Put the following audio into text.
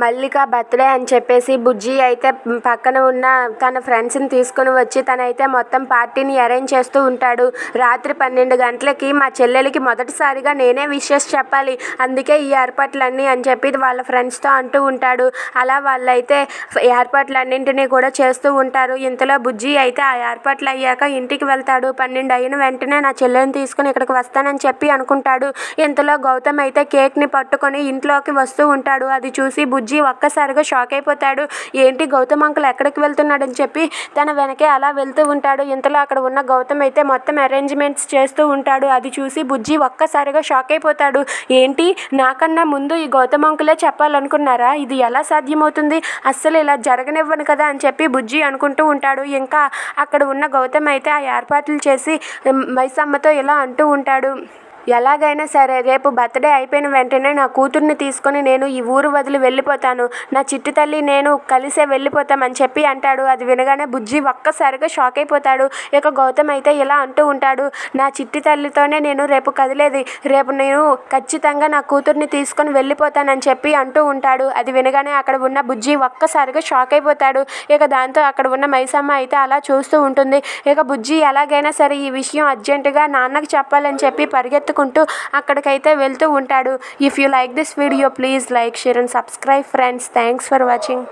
మల్లిక birthday అని చెప్పేసి బుజ్జి అయితే పక్కన ఉన్న తన ఫ్రెండ్స్ని తీసుకుని వచ్చి తనైతే మొత్తం పార్టీని అరేంజ్ చేస్తూ ఉంటాడు. రాత్రి పన్నెండు గంటలకి మా చెల్లెలకి మొదటిసారిగా నేనే విషెస్ చెప్పాలి. అందుకే ఈ ఏర్పాట్లన్నీ అని చెప్పి వాళ్ళ ఫ్రెండ్స్తో అంటూ ఉంటాడు. అలా వాళ్ళైతే ఏర్పాట్లన్నింటినీ కూడా చేస్తూ ఉంటారు. ఇంతలో బుజ్జి అయితే ఆ ఏర్పాట్లు అయ్యాక ఇంటికి వెళ్తాడు. పన్నెండు అయిన వెంటనే నా చెల్లెని తీసుకుని ఇక్కడికి వస్తానని చెప్పి అనుకుంటాడు. ఇంతలో గౌతమ్ అయితే కేక్ని పట్టుకొని ఇంట్లోకి వస్తూ ఉంటాడు. అది చూసి బుజ్జి బుజ్జి ఒక్కసారిగా షాక్ అయిపోతాడు. ఏంటి గౌతమ్ అంకుల్ ఎక్కడికి వెళ్తున్నాడని చెప్పి? తన వెనకే అలా వెళ్తూ ఉంటాడు. ఇంతలో అక్కడ ఉన్న గౌతమ్ అయితే మొత్తం అరేంజ్మెంట్స్ చేస్తూ ఉంటాడు. అది చూసి బుజ్జి ఒక్కసారిగా షాక్ అయిపోతాడు. ఏంటి? నాకన్నా ముందు ఈ గౌతమ్ అంకులే చెప్పాలనుకున్నారా? ఇది ఎలా సాధ్యమవుతుంది? అస్సలు ఇలా జరగనివ్వను కదా అని చెప్పి బుజ్జి అనుకుంటూ ఉంటాడు. ఇంకా అక్కడ ఉన్న గౌతమ్ అయితే ఆ ఏర్పాట్లు చేసి మైసమ్మతో ఇలా అంటూ ఉంటాడు. ఎలాగైనా సరే రేపు బర్త్డే అయిపోయిన వెంటనే నా కూతుర్ని తీసుకొని నేను ఈ ఊరు వదిలి వెళ్ళిపోతాను. నా చిట్టి తల్లి నేను కలిసే వెళ్ళిపోతామని చెప్పి అంటాడు. అది వినగానే బుజ్జి ఒక్కసారిగా షాక్ అయిపోతాడు. ఇక గౌతమ్ అయితే ఇలా అంటూ ఉంటాడు. నా చిట్టి తల్లితోనే నేను రేపు కదిలేది. రేపు నేను ఖచ్చితంగా నా కూతుర్ని తీసుకొని వెళ్ళిపోతానని చెప్పి అంటూ ఉంటాడు. అది వినగానే అక్కడ ఉన్న బుజ్జి ఒక్కసారిగా షాక్ అయిపోతాడు. ఇక దాంతో అక్కడ ఉన్న మైసమ్మ అయితే అలా చూస్తూ ఉంటుంది. ఇక బుజ్జి ఎలాగైనా సరే ఈ విషయం అర్జెంటుగా నాన్నకి చెప్పాలని చెప్పి పరిగెత్తు పరిగెత్తుకుంటూ అక్కడికైతే వెళ్తూ ఉంటాడు. If you like this video please like share and subscribe friends thanks for watching